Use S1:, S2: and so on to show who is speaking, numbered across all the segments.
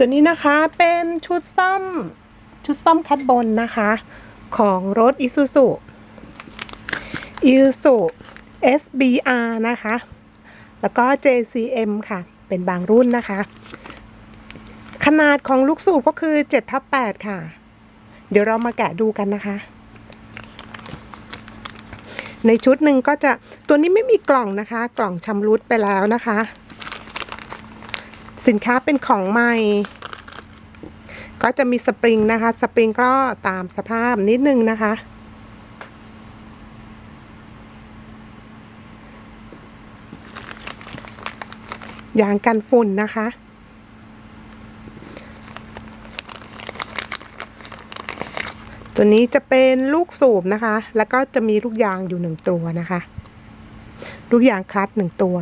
S1: ตัวนี้นะคะเป็นชุดซ่อมชุดซ่อมคัดบนนะคะ ของรถ Isuzu Isuzu SBR นะคะ แล้วก็ JCM ค่ะ เป็นบางรุ่นนะคะ ขนาดของลูกสูบก็คือ7ทับ8ค่ะ เดี๋ยวเรามาแกะดูกันนะคะ ในชุดหนึ่งก็จะตัวนี้ไม่มีกล่องนะคะ กล่องชำรุดไปแล้วนะคะ สินค้าเป็นของใหม่ ก็จะมีสปริงนะคะ สปริงก็ตามสภาพนิดนึงนะคะ ยางกันฝุ่นนะคะตัวนี้จะเป็นลูกสูบนะคะ แล้วก็จะมีลูกยางอยู่หนึ่งตัวนะคะ ลูกยางคลัตหนึ่งตัว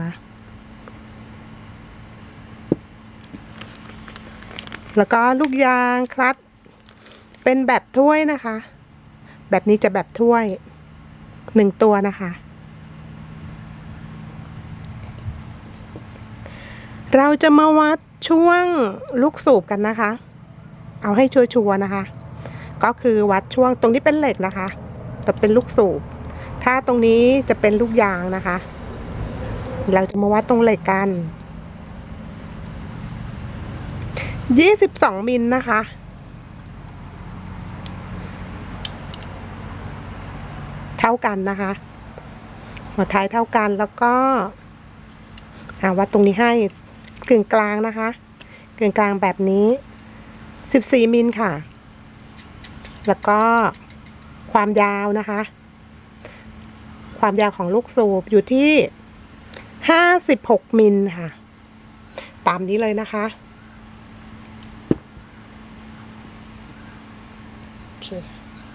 S1: แล้วก็ลูกยางคลัตเป็นแบบถ้วยนะคะ แบบนี้จะแบบถ้วยหนึ่งตัวนะคะ เราจะมาวัดช่วงลูกสูบกันนะคะ เอาให้ชัวร์ๆนะคะ ก็คือวัดช่วงตรงนี้เป็นเหล็กนะคะแต่เป็นลูกสูบ ถ้าตรงนี้จะเป็นลูกยางนะคะ เราจะมาวัดตรงเหล็กกัน 22มิลนะคะ เท่ากันนะคะ หัวท้ายเท่ากันแล้วก็อ่าวัดตรงนี้ให้กึ่งกลางนะคะกึ่งกลางแบบนี้14มิลค่ะ แล้วก็ความยาวนะคะ ความยาวของลูกสูบอยู่ที่56มิลค่ะ ตามนี้เลยนะคะ โอเค